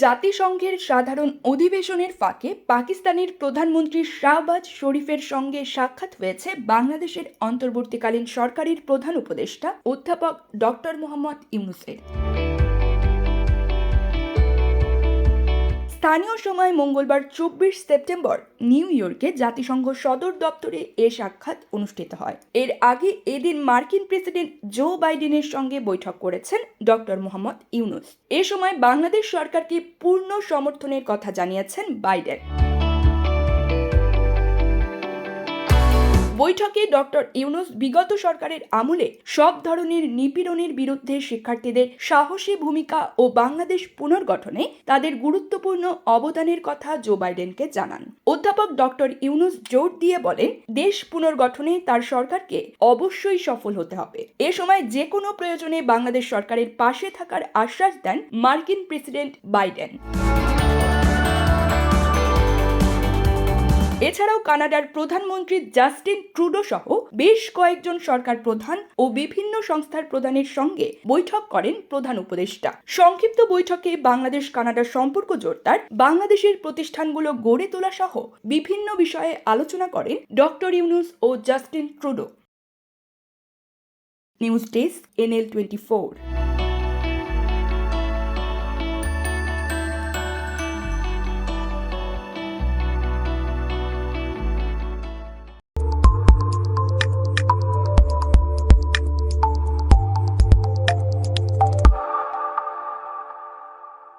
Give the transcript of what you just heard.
জাতিসংঘের সাধারণ অধিবেশনের ফাঁকে পাকিস্তানের প্রধানমন্ত্রী শাহবাজ শরীফের সঙ্গে সাক্ষাৎ হয়েছে বাংলাদেশের অন্তর্বর্তীকালীন সরকারের প্রধান উপদেষ্টা অধ্যাপক ডক্টর মোহাম্মদ ইউনুসের। স্থানীয় সময় মঙ্গলবার চব্বিশ সেপ্টেম্বর নিউ ইয়র্কে জাতিসংঘ সদর দপ্তরে এ সাক্ষাৎ অনুষ্ঠিত হয়। এর আগে এদিন মার্কিন প্রেসিডেন্ট জো বাইডেনের সঙ্গে বৈঠক করেছেন ডক্টর মোহাম্মদ ইউনুস। এ সময় বাংলাদেশ সরকারকে পূর্ণ সমর্থনের কথা জানিয়েছেন বাইডেন। বৈঠকে ডক্টর ইউনুস বিগত সরকারের আমলে সব ধরনের নিপীড়নের বিরুদ্ধে শিক্ষার্থীদের সাহসী ভূমিকা ও বাংলাদেশ পুনর্গঠনে তাদের গুরুত্বপূর্ণ অবদানের কথা জো বাইডেনকে জানান। অধ্যাপক ডক্টর ইউনুস জোর দিয়ে বলেন, দেশ পুনর্গঠনে তার সরকারকে অবশ্যই সফল হতে হবে। এ সময় যে কোনো প্রয়োজনে বাংলাদেশ সরকারের পাশে থাকার আশ্বাস দেন মার্কিন প্রেসিডেন্ট বাইডেন। এছাড়াও কানাডার প্রধানমন্ত্রী জাস্টিন ট্রুডো সহ বেশ কয়েকজন সরকার প্রধান ও বিভিন্ন সংস্থার প্রধানের সঙ্গে বৈঠক করেন প্রধান উপদেষ্টা। সংক্ষিপ্ত বৈঠকে বাংলাদেশ কানাডার সম্পর্ক জোরদার, বাংলাদেশের প্রতিষ্ঠানগুলো গড়ে তোলা সহ বিভিন্ন বিষয়ে আলোচনা করেন ডক্টর ইউনুস ও Justin Trudeau. News desk, NL twenty four.